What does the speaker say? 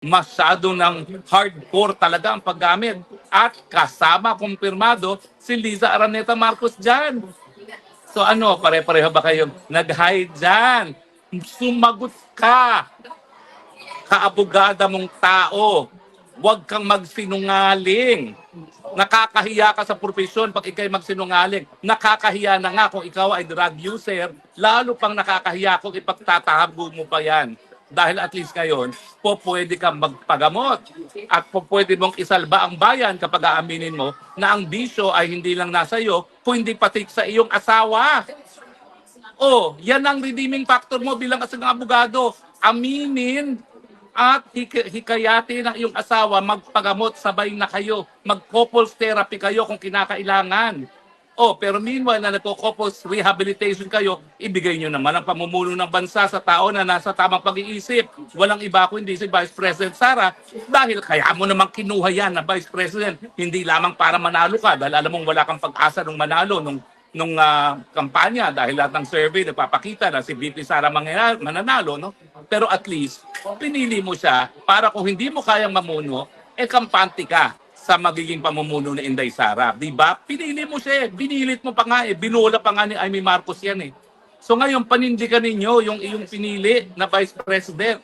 masyado ng hardcore talaga ang paggamit. At kasama, kumpirmado, si Liza Araneta Marcos dyan. So ano, pare-pareho ba kayong nag-hide dyan? Sumagot ka! kaabogada mong tao. Huwag kang magsinungaling. Nakakahiya ka sa profesyon pag ikay magsinungaling. Nakakahiya na nga kung ikaw ay drug user, lalo pang nakakahiya kung ipagtatago mo pa yan. Dahil at least ngayon, po pwede kang magpagamot at po pwede mong isalba ang bayan kapag aaminin mo na ang bisyo ay hindi lang nasa iyo, kundi pati sa iyong asawa. Oh, yan ang redeeming factor mo bilang isang abogado. Aminin at hik- hikayatin ang iyong asawa magpagamot sabay na kayo. Mag-couples therapy kayo kung kinakailangan. Oh, pero meanwhile na nagko-couples rehabilitation kayo, ibigay nyo naman ang pamumuno ng bansa sa tao na nasa tamang pag-iisip. Walang iba kundi si Vice President Sara dahil kaya mo namang kinuha yan na Vice President, hindi lamang para manalo ka dahil alam mong wala kang pag-asa nung manalo nung nung ah, kampanya dahil lahat ng survey nagpapakita na si VP Sara mananalo no? Pero at least pinili mo siya para kung hindi mo kayang mamuno eh kampante ka sa magiging pamumuno ni Inday Sara di ba? Pinili mo siya eh. binilit mo pa nga eh. Binola pa nga ni Amy Marcos yan eh. So ngayon panindigan ninyo yung iyong pinili na Vice President